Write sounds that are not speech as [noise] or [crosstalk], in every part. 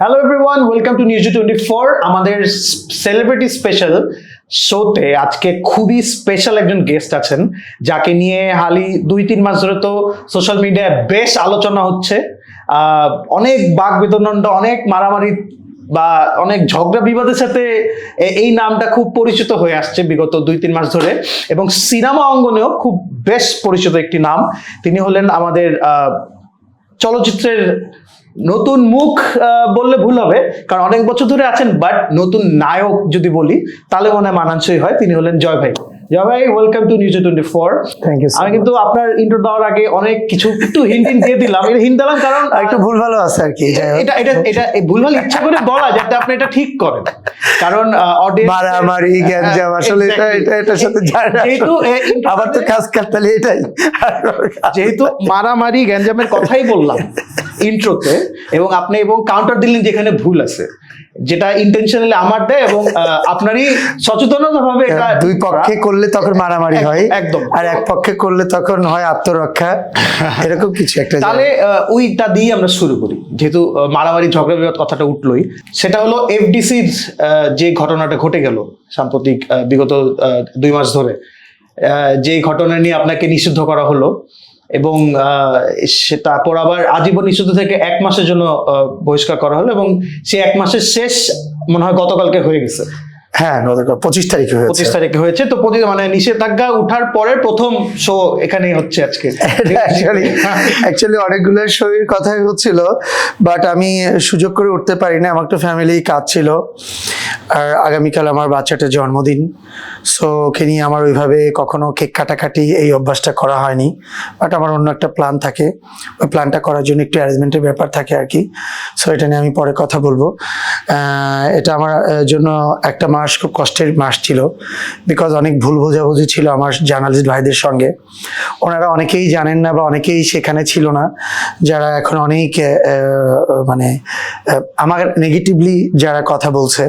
Hello everyone welcome to news twenty four আমাদের celebrity special শোতে আজকে খুবই স্পেশাল একজন গেস্ট আছেন, যাকে নিয়ে হালি দুই তিন মাস ধরে তো সোশ্যাল মিডিয়ায় বেশ আলোচনা হচ্ছে। অনেক বাক বিতণ্ডা অনেক মারামারি বা অনেক ঝগড়া বিবাদের সাথে এই নামটা খুব পরিচিত হয়ে আসছে বিগত দুই তিন মাস ধরে। এবং সিনেমা অঙ্গনেও খুব বেশ পরিচিত একটি নাম। তিনি হলেন আমাদের চলচ্চিত্রের নতুন মুখ বললে ভুল হবে, কারণ অনেক বছর ধরে আছেন বাট নতুন নায়ক যদি বলি, তাহলে মনে হয় মানানসই হয়, তিনি হলেন জয় ভাই। জয় ভাই welcome to news twenty four you so আমি কিন্তু আপনার ইন্টার দেওয়ার আগে অনেক কিছু একটু হিন্ট হিন্ট দিয়ে দিলাম। এটা হিন্ট দিলাম কারণ একটু ভুল ভালো আছে আর কি এটা এটা এটা এই ভুলভাল ইচ্ছা করে বলা যাতে আপনি এটা ঠিক করেন। কারণ অডিয়েন্স মারামারি গ্যাঞ্জাম আসলে এটা এটা এটার সাথে যায় না। যেহেতু আবার তো কাজ কাটতালে এটাই। যেহেতু মারামারি গ্যাঞ্জামের কথাই বললাম ইন্ট্রোতে এবং আপনি এবং কাউন্টার দিলেন যেখানে ভুল আছে। যেটা ইন্টেনশনালি আমার দেয় এবং আপনারই সচেতনতা ভাবে এটা দুই পক্ষে করলে তখন মারামারি হয় একদম। আর এক পক্ষে করলে তখন হয় আত্মরক্ষা। এরকম কিছু একটা তাহলে ওইটা দিয়ে আমরা শুরু করি। যেহেতু মারামারি ঝগড়া বিবাদ কথাটা উঠলোই। সেটা হলো এফডিসির যে ঘটনাটা ঘটে গেল সাম্প্রতিক বিগত দুই মাস ধরে আহ, যে ঘটনা নিয়ে আপনাকে নিষিদ্ধ করা হলো এবং সে তারপর আবার আজীবন নিষিদ্ধ থেকে এক মাসের জন্য বহিষ্কার করা হলো এবং সেই এক মাসের শেষ মনে হয় গতকালকে হয়ে গেছে। হ্যাঁ পঁচিশ তারিখে হয়েছে। পঁচিশ তারিখে হয়েছে। তো প্রতি- মানে নিষেধাজ্ঞা উঠার পরের প্রথম শো এখানেই হচ্ছে আজকে। অ্যাকচুয়ালি অনেকগুলো শরীর কথাই হচ্ছিল বাট আমি সুযোগ করে উঠতে পারি না আমার তো ফ্যামিলি কাজ ছিল। আর আগামীকাল আমার বাচ্চাটার জন্মদিন। সো ওকে নিয়ে আমার ওইভাবে কখনো কেক কাটাকাটি এই অভ্যাসটা করা হয়নি। বাট আমার অন্য একটা প্ল্যান থাকে। ওই প্ল্যানটা করার জন্য একটু অ্যারেঞ্জমেন্টের ব্যাপার থাকে আর কি। সো এটা নিয়ে আমি পরে কথা বলব। এটা আমার জন্য একটা মাস খুব কষ্টের মাস ছিল। বিকজ অনেক ভুল বোঝাবুঝি ছিল আমার জার্নালিস্ট ভাইদের সঙ্গে। ওনারা অনেকেই জানেন না বা অনেকেই সেখানে ছিল না। যারা এখন অনেক মানে আমার নেগেটিভলি যারা কথা বলছে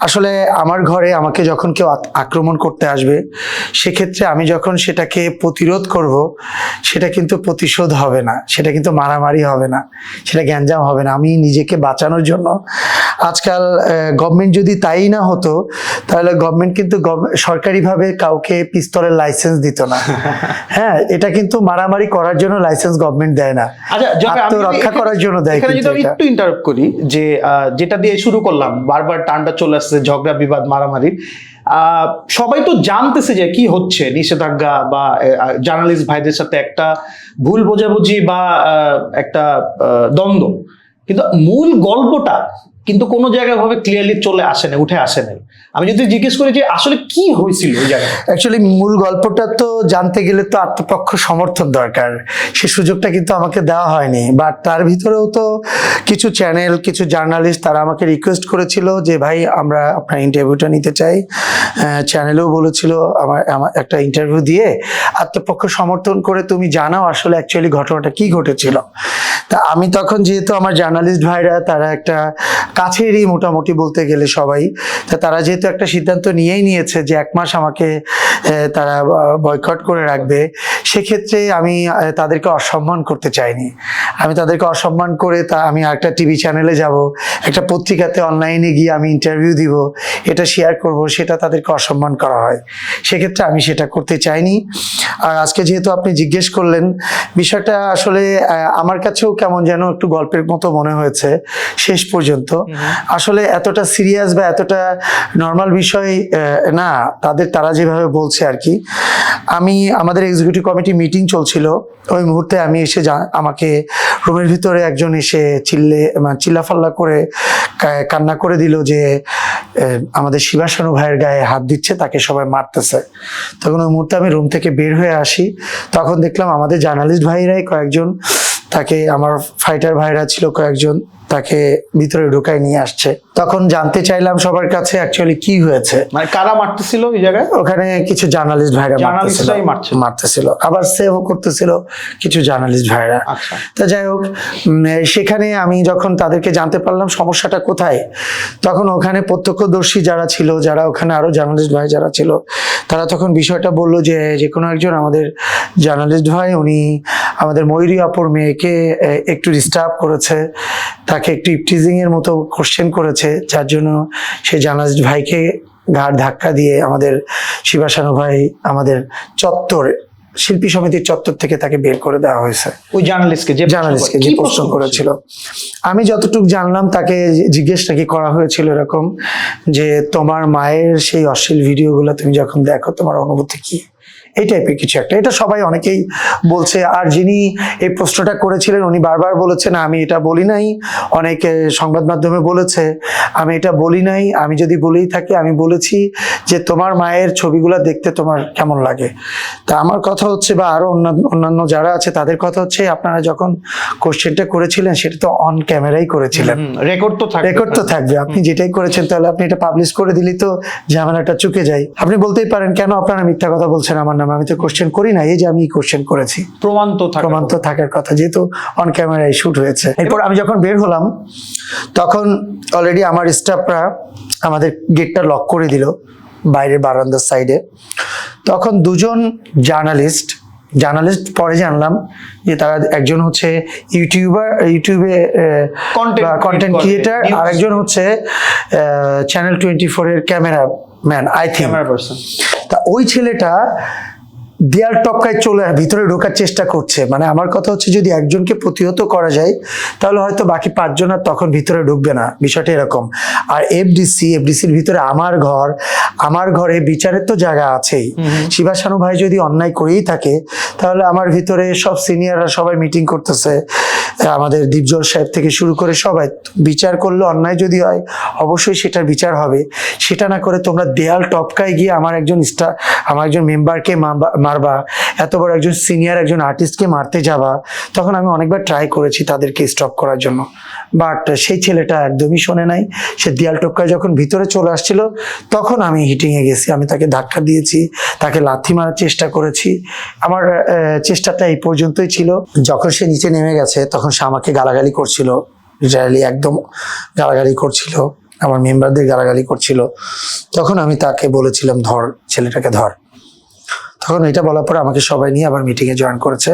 আসলে আমার ঘরে আমাকে যখন কেউ আক্রমণ করতে আসবে সেক্ষেত্রে আমি যখন সেটাকে প্রতিরোধ করব সেটা কিন্তু প্রতিশোধ হবে না সেটা কিন্তু মারামারি হবে না সেটা গ্যাঞ্জাম হবে না। আমি নিজেকে বাঁচানোর জন্য আজকাল গভর্নমেন্ট যদি তাই না হতো তাহলে গভর্নমেন্ট কিন্তু সরকারিভাবে কাউকে পিস্তলের লাইসেন্স দিত না। [laughs] হ্যাঁ এটা কিন্তু মারামারি করার জন্য লাইসেন্স গভর্নমেন্ট দেয় না। আচ্ছা এখানে- করার জন্য দেয় একটু ইন্টারাপ্ট করি যে যেটা দিয়ে শুরু করলাম বারবার টানটা চলে আসছে ঝগড়া, বিবাদ, মারামারি। সবাই তো জানতেছে যে কি হচ্ছে, নিষেধাজ্ঞা বা জার্নালিস্ট ভাইদের সাথে একটা ভুল বোঝাবুঝি বা একটা দ্বন্দ্ব। কিন্তু মূল গল্পটা কিন্তু কোনো জায়গায় ভাবে ক্লিয়ারলি চলে আসে না উঠে আসে নাই। আমি যদি জিজ্ঞেস করি যে আসলে কি হয়েছিল ওই জায়গায়? অ্যাকচুয়ালি মূল গল্পটা তো জানতে গেলে তো আত্মপক্ষ সমর্থন দরকার। সে সুযোগটা কিন্তু আমাকে দেওয়া হয়নি। বাট তার ভিতরেও তো কিছু চ্যানেল কিছু জার্নালিস্ট তারা আমাকে রিকোয়েস্ট করেছিল যে, ভাই, আমরা আপনার ইন্টারভিউটা নিতে চাই। চ্যানেলেও বলেছিল আমার আমার একটা ইন্টারভিউ দিয়ে। আত্মপক্ষ সমর্থন করে তুমি জানাও আসলে অ্যাকচুয়ালি ঘটনাটা কি ঘটেছিল। তা আমি তখন যেহেতু আমার জার্নালিস্ট ভাইরা, তারা একটা কাছেরই মোটামুটি বলতে গেলে সবাই। তা তারা যেহেতু একটা সিদ্ধান্ত নিয়েই নিয়েছে যে এক মাস আমাকে তারা বয়কট করে রাখবে, সেক্ষেত্রে আমি তাদেরকে অসম্মান করতে চাইনি। আমি তাদেরকে অসম্মান করে তা, আমি একটা টিভি চ্যানেলে যাব, একটা পত্রিকাতে অনলাইনে গিয়ে আমি ইন্টারভিউ দিব, এটা শেয়ার করব, সেটা তাদেরকে অসম্মান করা হয়। সেক্ষেত্রে আমি সেটা করতে চাইনি। আর আজকে যেহেতু আপনি জিজ্ঞেস করলেন, বিষয়টা আসলে আমার কাছেও কেমন যেন একটু গল্পের মতো মনে হয়েছে, শেষ পর্যন্ত। আসলে এতটা সিরিয়াস বা এতটা নর্মাল বিষয় না, তাদের, তারা যেভাবে বলছে আর কি আমি, আমাদের এক্সিকিউটিভ কমিটি মিটিং চলছিল। ওই মুহূর্তে আমি এসে আমাকে রুমের ভিতরে একজন এসে চিল্লে চিল্লাফাল্লা করে কান্না করে দিল যে আমাদের শিবাসানু ভাইয়ের গায়ে হাত দিচ্ছে, তাকে সবাই মারতেছে। তখন ওই মুহূর্তে আমি রুম থেকে বের হয়ে আসি। তখন দেখলাম আমাদের জার্নালিস্ট ভাইরাই কয়েকজন, তাকে, আমার ফাইটার ভাইরা ছিল কয়েকজন। তাকে ভিতরে ঢুকায় নিয়ে আসছে। তখন জানতে চাইলাম সবার কাছে অ্যাকচুয়ালি কি হয়েছে। মানে কারা মারতেছিল ওই জায়গায়? ওখানে কিছু জার্নালিস্ট ভাইরা মারতেছিল। জার্নালিস্টরাই মারতেছিল। আবার সেভ করতেছিল কিছু জার্নালিস্ট ভাইরা। আচ্ছা। তা যাই হোক সেখানে আমি যখন তাদেরকে জানতে পারলাম সমস্যাটা কোথায় তখন ওখানে প্রত্যক্ষদর্শী যারা ছিল যারা ওখানে আরও জার্নালিস্ট ভাই যারা ছিল তারা তখন বিষয়টা বলল যে যে কোনো একজন আমাদের জার্নালিস্ট ভাই উনি আমাদের ময়ূরী অপর মেয়েকে একটু ডিস্টার্ব করেছে। তাকে তাকে একটু ইপটিজিং এর মতো কোশ্চেন করেছে। যার জন্য সে জার্নালিস্ট ভাইকে ঘাড় ধাক্কা দিয়ে আমাদের শিবাসানু ভাই আমাদের চত্বর শিল্পী সমিতির চত্বর থেকে তাকে বের করে দেওয়া হয়েছে। ওই জার্নালিস্টকে যে জার্নালিস্টকে যে প্রশ্ন করেছিল? আমি যতটুকু জানলাম তাকে জিজ্ঞেস নাকি করা হয়েছিল এরকম? যে তোমার মায়ের সেই অশ্লীল ভিডিওগুলো তুমি যখন দেখো তোমার অনুভূতি কি? এই টাইপের কিছু একটা। এটা সবাই অনেকেই বলছে আর যিনি এই প্রশ্নটা করেছিলেন উনি বারবার বলেছেন আমি এটা বলি নাই। অনেকে সংবাদ মাধ্যমে বলেছে আমি এটা বলি নাই আমি যদি বলেই থাকি আমি বলেছি যে তোমার মায়ের ছবিগুলো দেখতে তোমার কেমন লাগে? তা আমার কথা হচ্ছে বা আরও অন্যান্য অন্যান্য যারা আছে তাদের কথা হচ্ছে আপনারা যখন কোশ্চেনটা করেছিলেন সেটা তো অন ক্যামেরাই করেছিলেন। রেকর্ড তো থাকে রেকর্ড তো থাকবে। আপনি যেটাই করেছেন তাহলে আপনি এটা পাবলিশ করে দিলেই তো ঝামেলাটা চুকে যায়। আপনি বলতেই পারেন কেন আপনারা মিথ্যা কথা বলছেন আমার নামে আমি তো কোশ্চেন করি না এই যে আমি কোশ্চেন করেছি। প্রমাণ তো প্রমাণ তো থাকার কথা যেহেতু অন ক্যামেরায় শুট হয়েছে। এরপর আমি যখন বের হলাম তখন অলরেডি আমার স্টাফরা আমাদের গেটটা লক করে দিল বাইরের বারান্দার সাইডে তখন দুজন জার্নালিস্ট জার্নালিস্ট পরে জানলাম যে তারা একজন হচ্ছে ইউটিউবার ইউটিউবে কন্টেন্ট ক্রিয়েটার আর একজন হচ্ছে চ্যানেল টোয়েন্টি ফোর এর ক্যামেরা ম্যান আই থিঙ্ক তা ওই ছেলেটা দেয়াল টপকায় চলে ভিতরে ঢোকার চেষ্টা করছে। মানে আমার কথা হচ্ছে যদি একজনকে প্রতিহত করা যায়, তাহলে হয়তো বাকি পাঁচজন আর তখন ভিতরে ঢুকবে না। বিষয়টা এরকম। আর এফডিসি এফডিসির ভিতরে আমার ঘর আমার ঘরে বিচারের তো জায়গা আছেই। শিবাসানু ভাই যদি অন্যায় করেই থাকে তাহলে আমার ভিতরে সব সিনিয়ররা সবাই মিটিং করতেছে। আমাদের দীপজল সাহেব থেকে শুরু করে সবাই বিচার করলে অন্যায় যদি হয় অবশ্যই সেটার বিচার হবে। সেটা না করে তোমরা দেয়াল টপকায় গিয়ে আমার একজন স্টার আমার একজন মেম্বারকে মারবা। এত বড় একজন সিনিয়র একজন আর্টিস্টকে মারতে যাওয়া, তখন আমি অনেকবার ট্রাই করেছি তাদেরকে স্টপ করার জন্য। বাট সেই ছেলেটা একদমই শোনে নাই। সে দেয়াল টপকায় যখন ভিতরে চলে আসছিল, তখন আমি হিটিংয়ে গেছি। আমি তাকে ধাক্কা দিয়েছি, তাকে লাথি মারার চেষ্টা করেছি। আমার চেষ্টাটা এই পর্যন্তই ছিল। যখন সে নিচে নেমে গেছে, তখন সে আমাকে গালাগালি করছিল। লিটারালি একদম গালাগালি করছিল। আমার মেম্বারদের গালাগালি করছিল। তখন আমি তাকে বলেছিলাম, ধর, ছেলেটাকে ধর। তখন এটা বলার পর আমাকে সবাই নিয়ে আবার মিটিংয়ে জয়েন করেছে।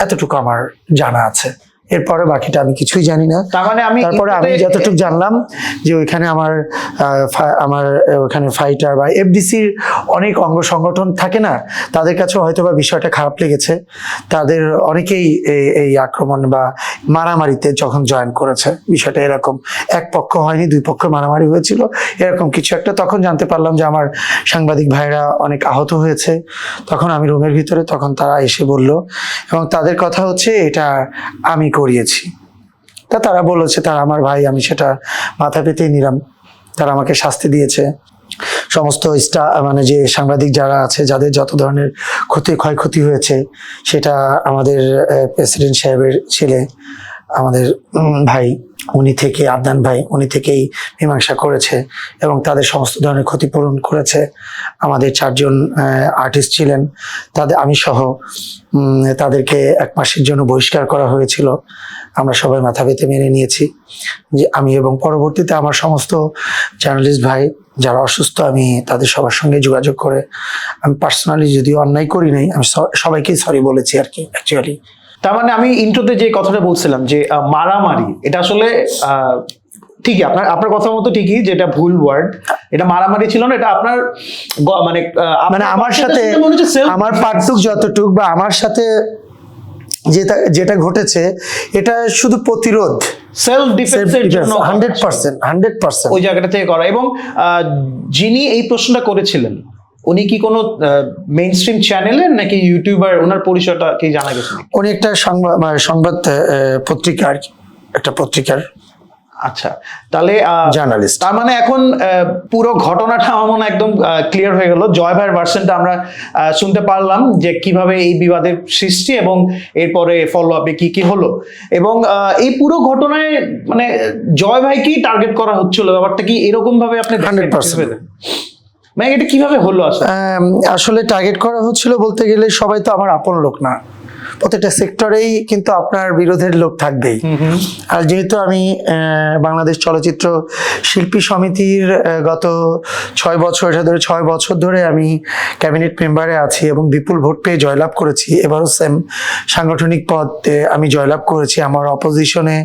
এতটুকু আমার জানা আছে। এরপরে বাকিটা আমি কিছুই জানি না। তার মানে আমি তারপরে আমি যতটুকু জানলাম যে ওইখানে আমার আমার ওখানে ফাইটার বা এফডিসির অনেক অঙ্গ সংগঠন থাকে না তাদের কাছে হয়তো বা বিষয়টা খারাপ লেগেছে। তাদের অনেকেই এই- এই আক্রমণ বা মারামারিতে যখন জয়েন করেছে বিষয়টা এরকম এক পক্ষ হয়নি দুই পক্ষ মারামারি হয়েছিল এরকম কিছু একটা। তখন জানতে পারলাম যে আমার সাংবাদিক ভাইরা অনেক আহত হয়েছে। তখন আমি রুমের ভিতরে তখন তারা এসে বলল এবং তাদের কথা হচ্ছে এটা আমি করিয়েছি। তা তারা বলেছে তারা আমার ভাই, আমি সেটা মাথা পেতেই নিলাম। তারা আমাকে শাস্তি দিয়েছে। সমস্ত স্টা মানে যে সাংবাদিক যারা আছে, যাদের যত ধরনের ক্ষতি, ক্ষয়ক্ষতি হয়েছে, সেটা আমাদের প্রেসিডেন্ট সাহেবের ছেলে আমাদের ভাই, উনি থেকে, আদনান ভাই, উনি থেকেই মীমাংসা করেছে এবং তাদের সমস্ত ধরনের ক্ষতিপূরণ করেছে। আমাদের চারজন আর্টিস্ট ছিলেন। তাদের, আমি সহ তাদেরকে এক মাসের জন্য বহিষ্কার করা হয়েছিল। আমরা সবাই মাথা পেতে মেনে নিয়েছি যে আমি এবং পরবর্তীতে আমার সমস্ত জার্নালিস্ট ভাই যারা অসুস্থ, আমি তাদের সবার সঙ্গে যোগাযোগ করে। আমি পার্সোনালি যদিও অন্যায় করি নাই, আমি সবাইকেই সরি বলেছি আর কি অ্যাকচুয়ালি তার মানে আমি ইন্ট্রোতে যে কথাটা বলছিলাম যে মারামারি এটা আসলে ঠিকই আপনার আপনার কথা মতো ঠিকই যেটা ভুল ওয়ার্ড এটা মারামারি ছিল না এটা আপনার মানে মানে আমার সাথে আমার পার্টুক যতটুক বা আমার সাথে যেটা যেটা ঘটেছে এটা শুধু প্রতিরোধ। সেলফ ডিফেন্সের জন্য হান্ড্রেড পার্সেন্ট হান্ড্রেড পার্সেন্ট ওই জায়গাটা থেকে করা। এবং আহ, যিনি এই প্রশ্নটা করেছিলেন উনি কি কোনো মেইন স্ট্রিম চ্যানেলের নাকি ইউটিউবার ওনার পরিচয়টা কি জানা গেছে উনি একটা সংবাদ মানে সংবাদ আহ, পত্রিকা আর কি একটা পত্রিকার আচ্ছা তাহলে জার্নালিস্ট তার মানে এখন পুরো ঘটনাটা আমার মনে একদম ক্লিয়ার হয়ে গেল। জয় ভাইয়ের ভার্সনটা আমরা শুনতে পারলাম যে কীভাবে এই বিবাদের সৃষ্টি এবং এরপরে ফলো আপে কি কি হলো। এবং এই পুরো ঘটনায় মানে জয় ভাইকেই টার্গেট করা হচ্ছিল। ব্যাপারটা কি এরকম ভাবে আপনি 100% ভেবেছেন? মানে এটা কীভাবে হলো আসলে? আসলে টার্গেট করা হচ্ছিল বলতে গেলে সবাই তো আমার আপন লোক না। প্রত্যেকটা সেক্টরেই কিন্তু আপনার বিরোধের লোক থাকবেই। আর যেহেতু আমি বাংলাদেশ চলচ্চিত্র শিল্পী সমিতির গত ছয় বছর ধরে ছয় বছর ধরে আমি ক্যাবিনেট মেম্বারে আছি এবং বিপুল ভোট পেয়ে জয়লাভ করেছি। এবারও সেম সাংগঠনিক পদে আমি জয়লাভ করেছি। আমার অপোজিশনে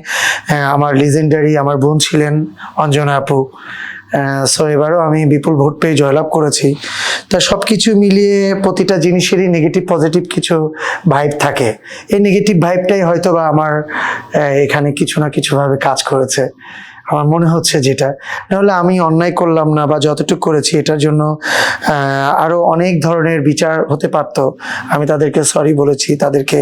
আমার লিজেন্ডারি আমার বোন ছিলেন অঞ্জনা আপু। সো এবারও আমি বিপুল ভোট পেয়ে জয়লাভ করেছি। তা সব কিছু মিলিয়ে প্রতিটা জিনিসেরই নেগেটিভ পজিটিভ কিছু ভাইব থাকে। এই নেগেটিভ ভাইবটাই হয়তো বা আমার এখানে কিছু না কিছুভাবে কাজ করেছে। আমার মনে হচ্ছে যেটা। নাহলে আমি অন্যায় করলাম না বা যতটুকু করেছি এটার জন্য আহ, আরও অনেক ধরনের বিচার হতে পারতো। আমি তাদেরকে সরি বলেছি তাদেরকে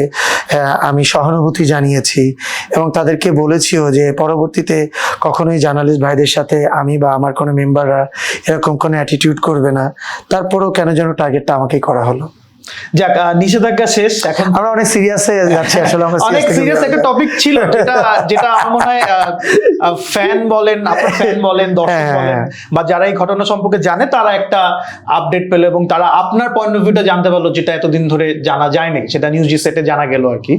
আমি সহানুভূতি জানিয়েছি এবং তাদেরকে বলেছিও যে পরবর্তীতে কখনোই জার্নালিস্ট ভাইদের সাথে আমি বা আমার কোনো মেম্বাররা এরকম কোনো অ্যাটিটিউড করবে না। তারপরেও কেন যেন টার্গেটটা আমাকেই করা হলো। যাক নিষেধাজ্ঞা শেষ। এখন আমরা অনেক সিরিয়াস হয়ে যাচ্ছি আসলে আমরা অনেক সিরিয়াস একটা টপিক ছিল যেটা যেটা আমার মনে হয় ফ্যান বলেন আপনার ফ্যান বলেন দর্শক হ্যাঁ, বলেন হ্যাঁ। বা যারা এই ঘটনা সম্পর্কে জানে তারা একটা আপডেট পেল এবং তারা আপনার পয়েন্ট অফ ভিউটা জানতে পারল যেটা এতদিন ধরে জানা যায়নি সেটা নিউজ জি সেটে জানা গেল আর কি।